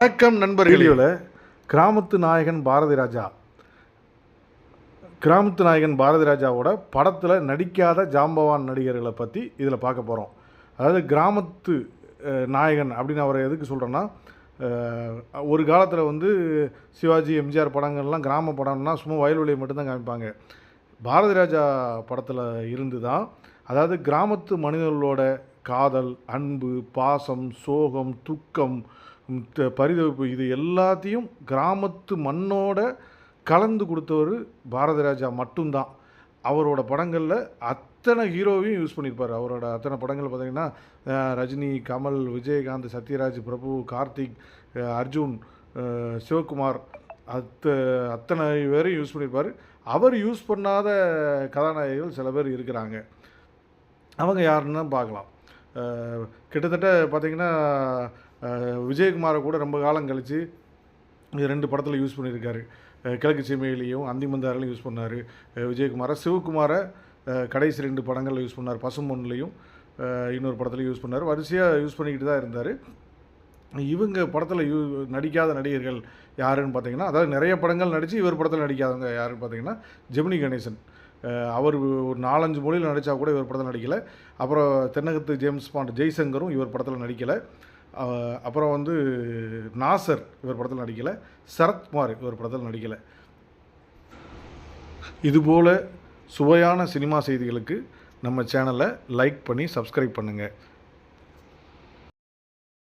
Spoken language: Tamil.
வணக்கம் நண்பர்களே. கிராமத்து நாயகன் பாரதி ராஜா. கிராமத்து நாயகன் பாரதி ராஜாவோட படத்தில் நடிக்காத ஜாம்பவான் நடிகர்களை பற்றி இதில் பார்க்க போகிறோம் அதாவது கிராமத்து நாயகன் அப்படின்னு அவரை எதுக்கு சொல்கிறேன்னா ஒரு காலத்தில் வந்து சிவாஜி எம்ஜிஆர் படங்கள்லாம் கிராம படம்னா சும்மா வயல்வெளியை மட்டும்தான் காமிப்பாங்க. பாரதி ராஜா படத்தில் இருந்து தான் அதாவது கிராமத்து மனிதர்களோட காதல் அன்பு பாசம் சோகம் துக்கம் பரிதவிப்பு இது எல்லாத்தையும் கிராமத்து மண்ணோட கலந்து கொடுத்தவர் பாரதிராஜா மட்டும்தான். அவரோட படங்களில் அத்தனை ஹீரோவையும் யூஸ் பண்ணியிருப்பார். அவரோட அத்தனை படங்கள் பார்த்திங்கன்னா ரஜினி கமல் விஜயகாந்த் சத்யராஜ் பிரபு கார்த்திக் அர்ஜுன் சிவகுமார் அத்த அத்தனை பேரையும் யூஸ் பண்ணியிருப்பார். அவர் யூஸ் பண்ணாத கதாநாயகிகள் சில பேர் இருக்கிறாங்க. அவங்க யாருன்னு பார்க்கலாம். கிட்டத்தட்ட பார்த்தீங்கன்னா விஜயகுமாரை கூட ரொம்ப காலம் கழித்து இது ரெண்டு படத்தில் யூஸ் பண்ணியிருக்காரு. கிழக்கு சீமையிலையும் அந்திமந்தாரிலையும் யூஸ் பண்ணார். விஜயகுமாரை சிவகுமாரை கடைசி ரெண்டு படங்களில் யூஸ் பண்ணார். பசும்பொன்லையும் இன்னொரு படத்துலையும் யூஸ் பண்ணார். வரிசையாக யூஸ் பண்ணிக்கிட்டு தான் இருந்தார். இவங்க படத்தில் யூ நடிக்காத நடிகர்கள் யாருன்னு பார்த்தீங்கன்னா அதாவது நிறைய படங்கள் நடித்து இவர் படத்தில் நடிக்காதவங்க யாருன்னு பார்த்தீங்கன்னா ஜெமினி கணேசன். அவர் ஒரு நாலஞ்சு மொழியில் நடித்தா கூட இவர் படத்தில் நடிக்கலை. அப்புறம் தென்னகத்து ஜேம்ஸ் பாண்ட் ஜெய்சங்கரும் இவர் படத்தில் நடிக்கலை. அப்புறம் வந்து நாசர் இவர் படத்தில் நடிக்கலை. சரத்குமார் இவர் படத்தில் நடிக்கலை. இதுபோல் சுவையான சினிமா செய்திகளுக்கு நம்ம சேனலை லைக் பண்ணி சப்ஸ்கிரைப் பண்ணுங்கள்